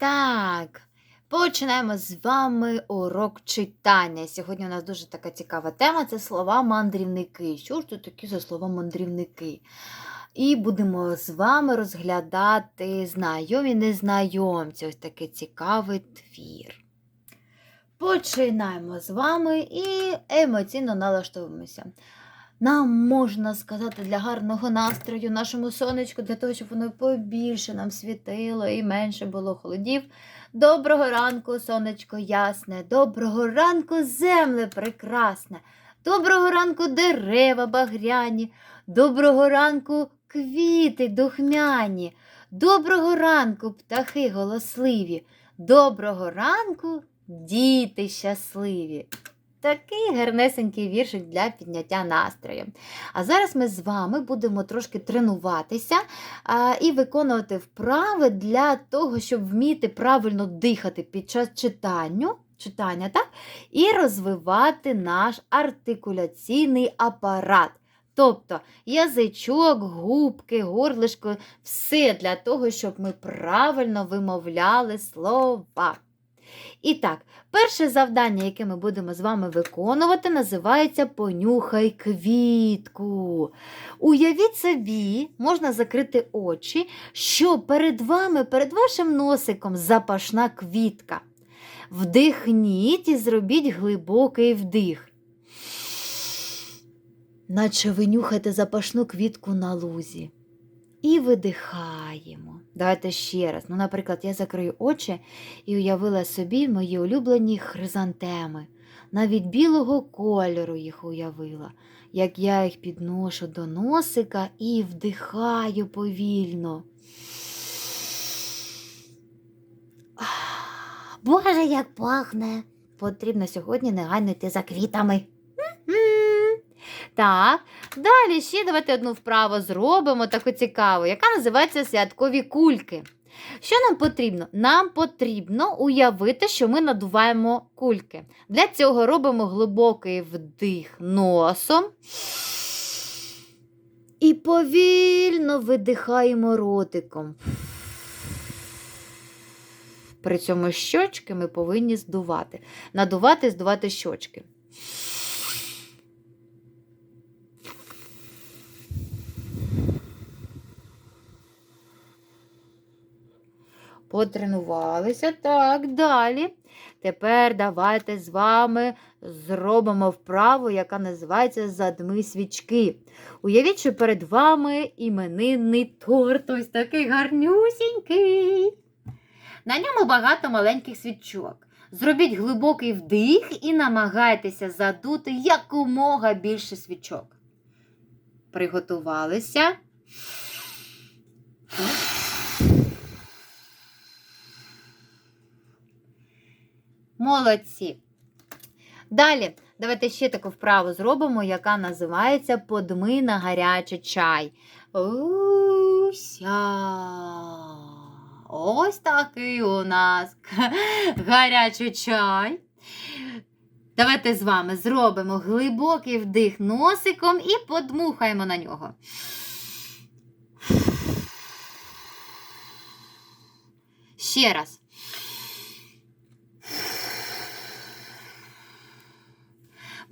Так, починаємо з вами урок читання. Сьогодні у нас дуже така цікава тема це слова мандрівники. Що ж тут такі за слова мандрівники? І будемо з вами розглядати знайомі незнайомці. Ось такий цікавий твір. Починаємо з вами і емоційно налаштовуємося. Нам можна сказати для гарного настрою нашому сонечку, для того, щоб воно побільше нам світило і менше було холодів. Доброго ранку, сонечко ясне, доброго ранку, земле прекрасне, доброго ранку, дерева багряні, доброго ранку, квіти духмяні, доброго ранку, птахи голосливі, доброго ранку, діти щасливі. Такий гарнесенький віршик для підняття настрою. А зараз ми з вами будемо трошки тренуватися а, і виконувати вправи для того, щоб вміти правильно дихати під час читання, читання так? і розвивати наш артикуляційний апарат. Тобто язичок, губки, горлишко все для того, щоб ми правильно вимовляли слова. І так, перше завдання, яке ми будемо з вами виконувати, називається Понюхай квітку. Уявіть собі, можна закрити очі, що перед вами, перед вашим носиком запашна квітка. Вдихніть і зробіть глибокий вдих. Наче ви нюхаєте запашну квітку на лузі. І видихаємо. Давайте ще раз. Ну, наприклад, я закрию очі і уявила собі мої улюблені хризантеми. Навіть білого кольору їх уявила, як я їх підношу до носика і вдихаю повільно. Боже, як пахне! Потрібно сьогодні негайно йти за квітами. Так, далі ще давайте одну вправу зробимо таку цікаву, яка називається святкові кульки. Що нам потрібно? Нам потрібно уявити, що ми надуваємо кульки. Для цього робимо глибокий вдих носом. І повільно видихаємо ротиком. При цьому щочки ми повинні здувати. Надувати, здувати щочки. Потренувалися. Так, далі. Тепер давайте з вами зробимо вправу, яка називається Задми свічки. Уявіть, що перед вами іменинний торт, ось такий гарнюсінький. На ньому багато маленьких свічок. Зробіть глибокий вдих і намагайтеся задути якомога більше свічок. Приготувалися. Молодці. Далі, давайте ще таку вправу зробимо, яка називається подми на гарячий чай. Уся. Ось такий у нас гарячий чай. Давайте з вами зробимо глибокий вдих носиком і подмухаємо на нього. Ще раз.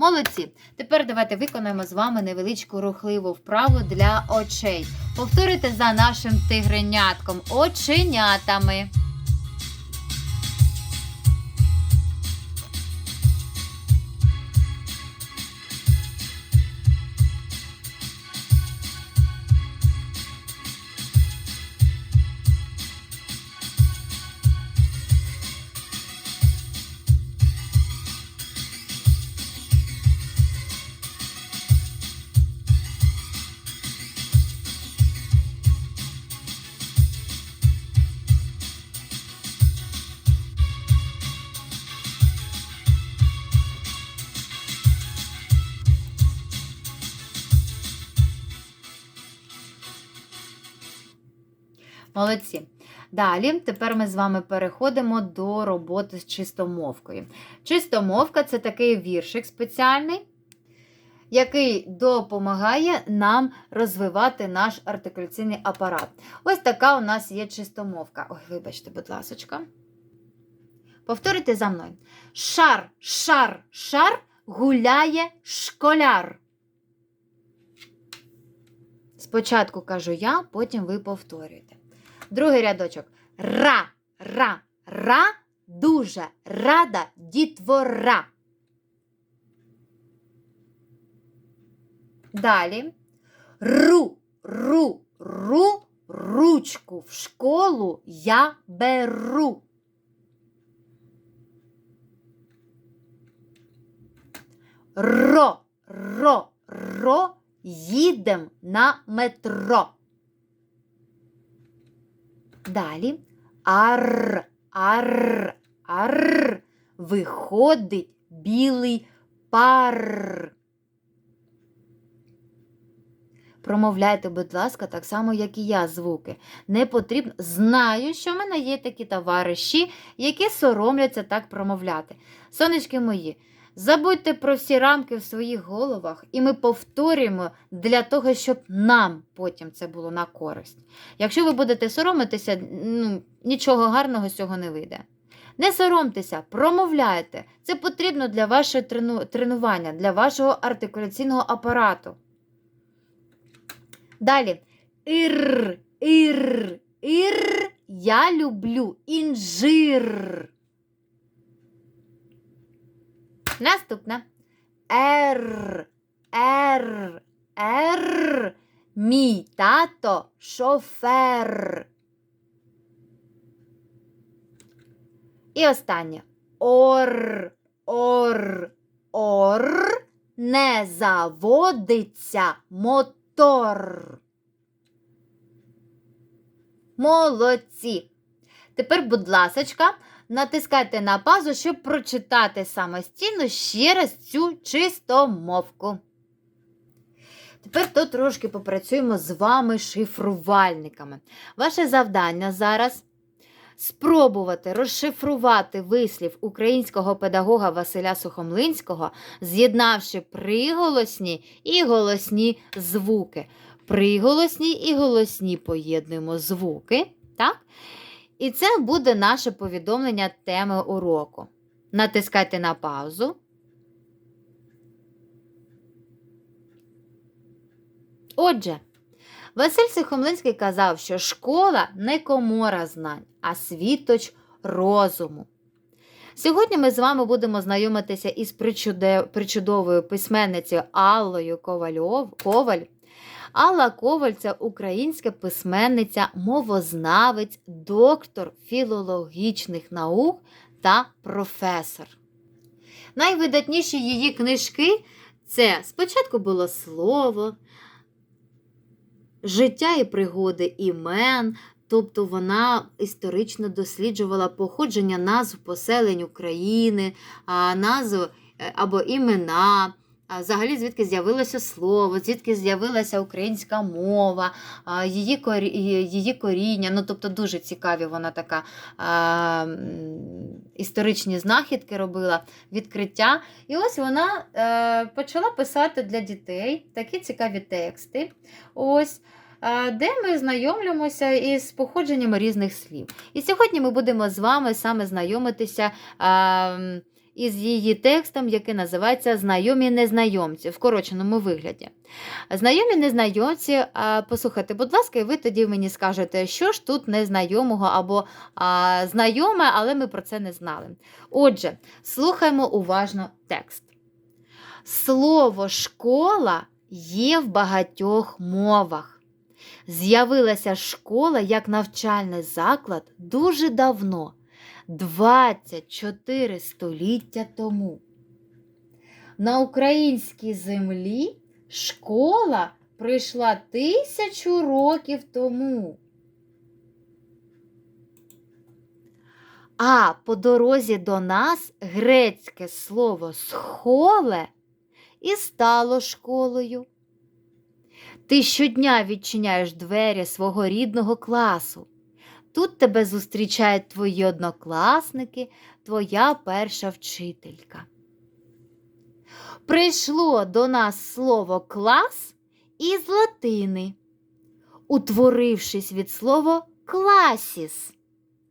Молодці. Тепер давайте виконаємо з вами невеличку рухливу вправу для очей. Повторюйте за нашим тигренятком оченятами. Молодці. Далі, тепер ми з вами переходимо до роботи з чистомовкою. Чистомовка це такий віршик спеціальний, який допомагає нам розвивати наш артикуляційний апарат. Ось така у нас є чистомовка. Ой, вибачте, будь ласочка. Повторюйте за мною. Шар, шар, шар гуляє школяр. Спочатку кажу я, потім ви повторюєте. Другий рядочок. Ра, ра, ра, дуже рада дітвора. Далі. Ру, ру, ру, ручку в школу я беру. Ро, ро, ро, їдем на метро. Далі. Ар, ар, ар. Виходить білий пар. Промовляйте, будь ласка, так само, як і я, звуки. Не потрібно. Знаю, що в мене є такі товариші, які соромляться так промовляти. Сонечки мої, забудьте про всі рамки в своїх головах, і ми повторюємо для того, щоб нам потім це було на користь. Якщо ви будете соромитися, ну, нічого гарного з цього не вийде. Не соромтеся, промовляйте. Це потрібно для вашого трену... тренування, для вашого артикуляційного апарату. Далі. Ір, ір, ір. Я люблю інжир. Наступна. Р, Р, Р. Мій тато шофер. І останнє. Ор, ор, ор. Не заводиться мотор. Молодці. Тепер, будь ласочка, натискайте на пазу, щоб прочитати самостійно ще раз цю чистомовку. Тепер то трошки попрацюємо з вами шифрувальниками. Ваше завдання зараз спробувати розшифрувати вислів українського педагога Василя Сухомлинського, з'єднавши приголосні і голосні звуки. Приголосні і голосні поєднуємо звуки. так? І це буде наше повідомлення теми уроку. Натискайте на паузу. Отже, Василь Сухомлинський казав, що школа не комора знань, а світоч розуму. Сьогодні ми з вами будемо знайомитися із причудовою письменницею Аллою Ковальов, Коваль. Алла Коваль це українська письменниця, мовознавець, доктор філологічних наук та професор. Найвидатніші її книжки це спочатку було слово, життя і пригоди імен, тобто вона історично досліджувала походження назв поселень України, назв е, або імена. Взагалі, звідки з'явилося слово, звідки з'явилася українська мова, її корі... її коріння. Ну, тобто дуже цікаві вона така а, історичні знахідки робила, відкриття. І ось вона е, почала писати для дітей такі цікаві тексти. Ось. Де ми знайомлюємося із походженнями різних слів. І сьогодні ми будемо з вами саме знайомитися із її текстом, який називається Знайомі незнайомці в скороченому вигляді. Знайомі незнайомці, послухайте, будь ласка, і ви тоді мені скажете, що ж тут незнайомого або а, знайоме, але ми про це не знали. Отже, слухаємо уважно текст. Слово школа є в багатьох мовах. З'явилася школа як навчальний заклад дуже давно, 24 століття тому. На українській землі школа прийшла тисячу років тому. А по дорозі до нас грецьке слово схоле і стало школою. Ти щодня відчиняєш двері свого рідного класу. Тут тебе зустрічають твої однокласники, твоя перша вчителька. Прийшло до нас слово клас із латини, утворившись від слова класіс,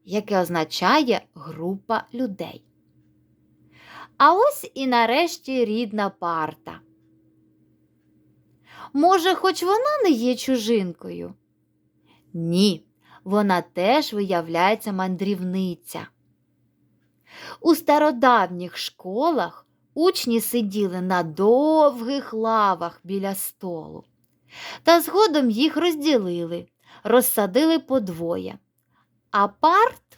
яке означає група людей. А ось і нарешті рідна парта. Може, хоч вона не є чужинкою? Ні, вона теж виявляється мандрівниця. У стародавніх школах учні сиділи на довгих лавах біля столу, та згодом їх розділили, розсадили подвоє, а парт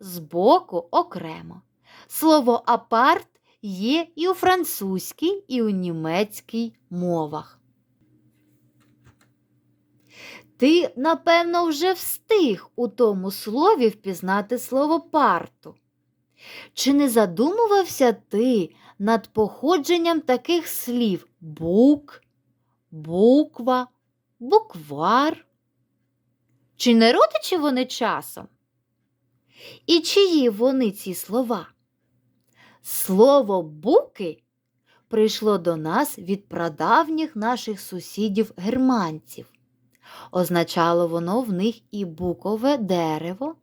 збоку окремо. Слово апарт є і у французькій, і у німецькій мовах. Ти, напевно, вже встиг у тому слові впізнати слово парту. Чи не задумувався ти над походженням таких слів бук, буква, буквар? Чи не родичі вони часом? І чиї вони ці слова? Слово буки прийшло до нас від прадавніх наших сусідів германців. Означало воно в них і букове дерево,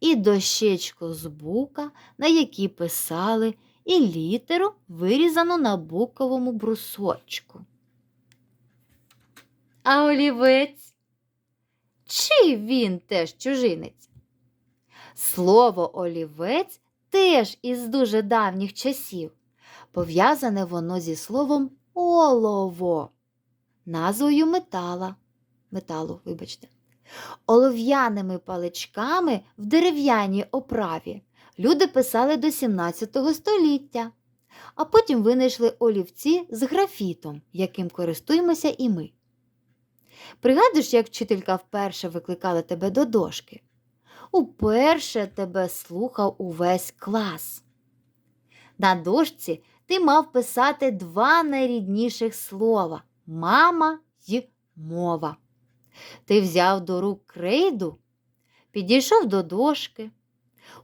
і дощечку з бука, на якій писали, і літеру, вирізану на буковому брусочку. А олівець? Чи він теж чужинець? Слово олівець теж із дуже давніх часів. Пов'язане воно зі словом олово, назвою метала, металу, вибачте, олов'яними паличками в дерев'яній оправі люди писали до 17 століття, а потім винайшли олівці з графітом, яким користуємося і ми. Пригадуєш, як вчителька вперше викликала тебе до дошки? Уперше тебе слухав увесь клас. На дошці ти мав писати два найрідніших слова мама й мова. Ти взяв до рук крейду, підійшов до дошки.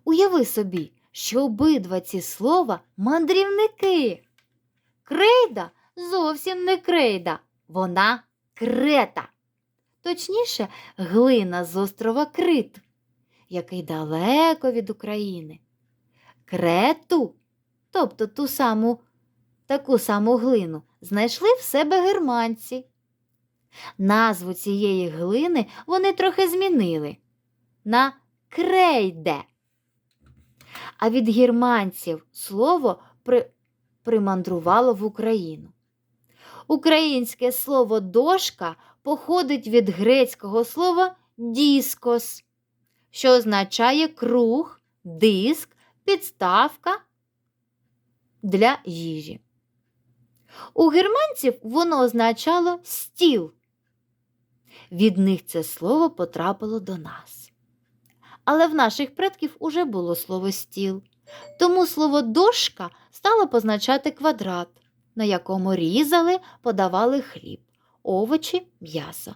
Уяви собі, що обидва ці слова мандрівники. Крейда зовсім не крейда, вона крета. Точніше, глина з острова Крит який далеко від України. Крету, тобто ту саму, таку саму глину, знайшли в себе германці. Назву цієї глини вони трохи змінили на крейде. А від германців слово при... примандрувало в Україну. Українське слово дошка походить від грецького слова діскос що означає круг, диск, підставка для їжі. У германців воно означало стіл. Від них це слово потрапило до нас. Але в наших предків уже було слово стіл, тому слово дошка стало позначати квадрат, на якому різали, подавали хліб, овочі, м'ясо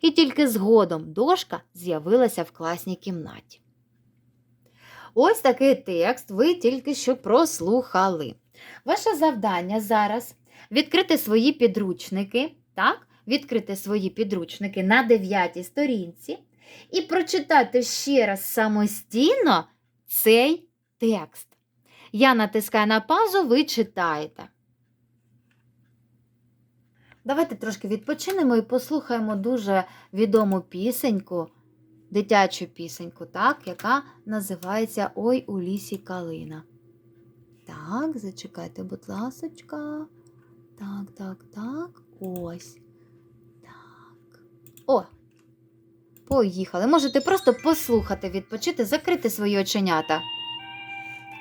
і тільки згодом дошка з'явилася в класній кімнаті. Ось такий текст ви тільки що прослухали. Ваше завдання зараз відкрити свої підручники, так? Відкрити свої підручники на 9 сторінці і прочитати ще раз самостійно цей текст. Я натискаю на пазу, ви читаєте. Давайте трошки відпочинемо і послухаємо дуже відому пісеньку, дитячу пісеньку, так, яка називається Ой у лісі калина. Так, зачекайте, будь ласочка. Так, так, так. Ось. О! Поїхали. Можете просто послухати, відпочити, закрити свої оченята.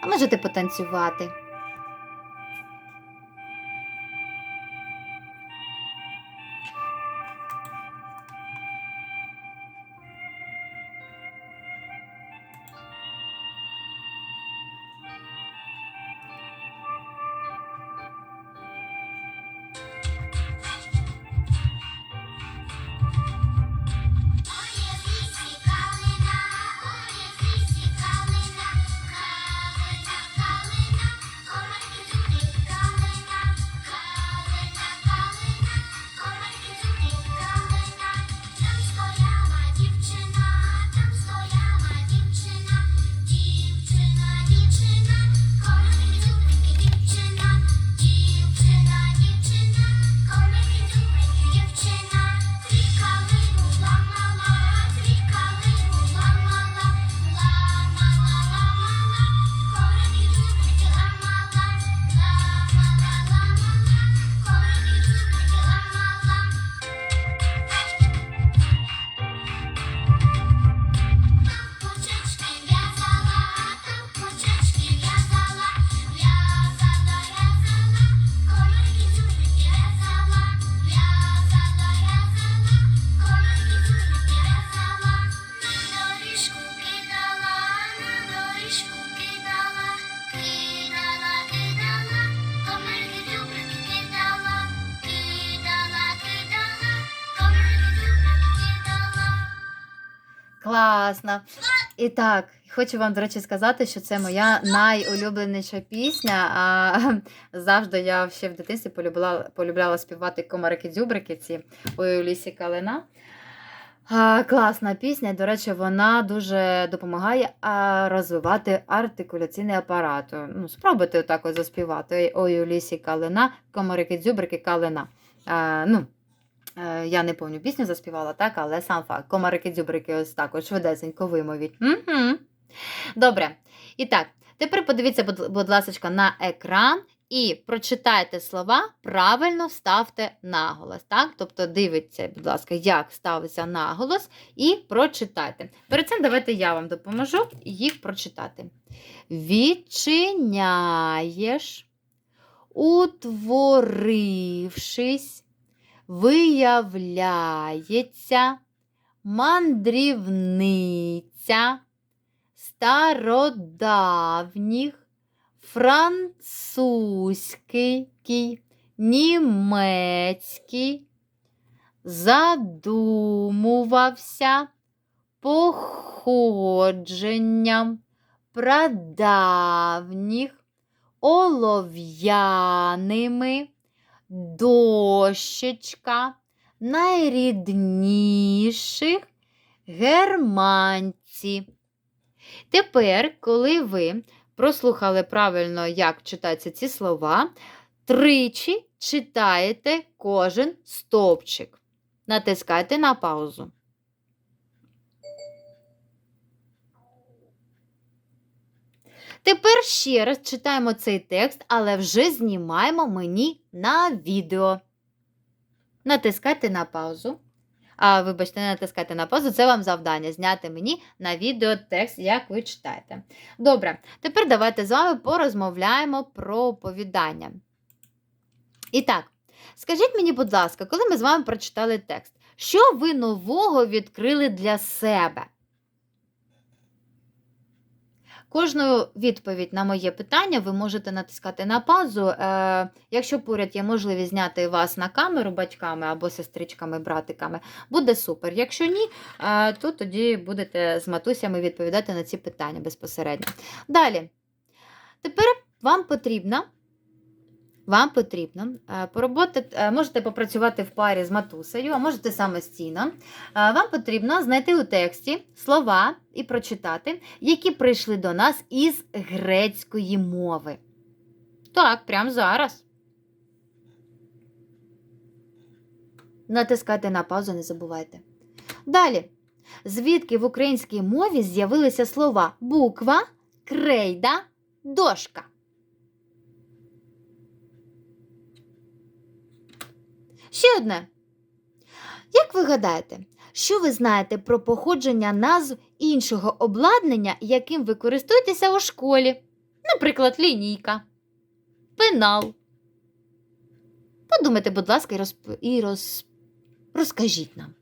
А можете потанцювати. Класно. І так, хочу вам, до речі, сказати, що це моя найулюбленіша пісня. А завжди я ще в дитинстві полюбляла, полюбляла співати комарики-дзюбрики ці у лісі Калина. А, класна пісня. До речі, вона дуже допомагає а, розвивати артикуляційний апарат. Ну, спробуйте отак от заспівати. Ой, у лісі калина, комарики-дзюбрики калина. А, ну, я не пам'ятаю, пісню заспівала, так, але сам факт. Комарики-дзюбрики ось так от швидесенько вимовіть. Угу. Добре. І так, тепер подивіться, будь ласка, на екран і прочитайте слова, правильно ставте наголос. Так? Тобто дивіться, будь ласка, як ставиться наголос, і прочитайте. Перед цим давайте я вам допоможу їх прочитати. Відчиняєш, утворившись, виявляється, мандрівниця стародавніх французький, німецький задумувався походженням прадавніх олов'яними дощечка найрідніших германці. Тепер, коли ви прослухали правильно, як читаються ці слова, тричі читаєте кожен стовпчик. Натискайте на паузу. Тепер ще раз читаємо цей текст, але вже знімаємо мені на відео. Натискайте на паузу. А, вибачте, не натискайте на паузу, це вам завдання зняти мені на відео текст, як ви читаєте. Добре, тепер давайте з вами порозмовляємо про оповідання. І так, скажіть мені, будь ласка, коли ми з вами прочитали текст, що ви нового відкрили для себе? Кожну відповідь на моє питання ви можете натискати на паузу. Е, якщо поряд є можливість зняти вас на камеру батьками або сестричками, братиками, буде супер. Якщо ні, е, то тоді будете з матусями відповідати на ці питання безпосередньо. Далі. Тепер вам потрібно. Вам потрібно е, е, можете попрацювати в парі з матусею, а можете самостійно. Е, Вам потрібно знайти у тексті слова і прочитати, які прийшли до нас із грецької мови. Так, прямо зараз. Натискайте на паузу, не забувайте. Далі. Звідки в українській мові з'явилися слова буква, крейда, дошка? Ще одне. Як ви гадаєте, що ви знаєте про походження назв іншого обладнання, яким ви користуєтеся у школі? Наприклад, лінійка, пенал. Подумайте, будь ласка, і, розп... і роз... розкажіть нам.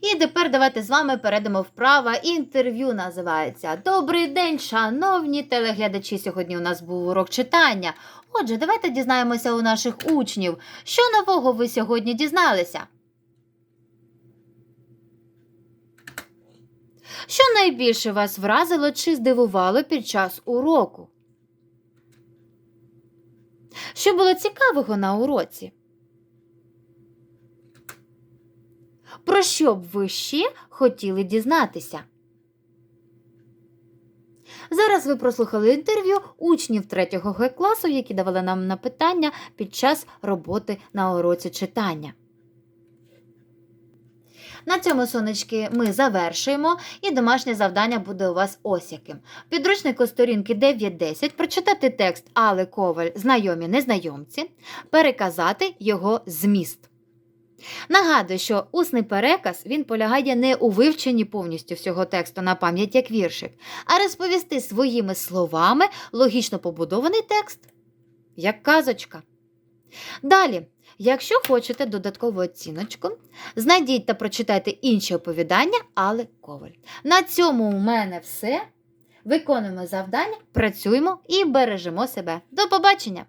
І тепер давайте з вами перейдемо вправо. Інтерв'ю називається Добрий день, шановні телеглядачі. Сьогодні у нас був урок читання. Отже, давайте дізнаємося у наших учнів, що нового ви сьогодні дізналися. Що найбільше вас вразило чи здивувало під час уроку? Що було цікавого на уроці? Про що б ви ще хотіли дізнатися? Зараз ви прослухали інтерв'ю учнів 3 Г класу, які давали нам на питання під час роботи на уроці читання. На цьому сонечки ми завершуємо, і домашнє завдання буде у вас ось яким. Підручнику сторінки 9-10 прочитати текст Али Коваль Знайомі незнайомці, переказати його зміст. Нагадую, що усний переказ він полягає не у вивченні повністю всього тексту на пам'ять як віршик, а розповісти своїми словами логічно побудований текст, як казочка. Далі, якщо хочете додаткову оціночку, знайдіть та прочитайте інші оповідання Али Коваль. На цьому у мене все. Виконуємо завдання, працюємо і бережемо себе. До побачення!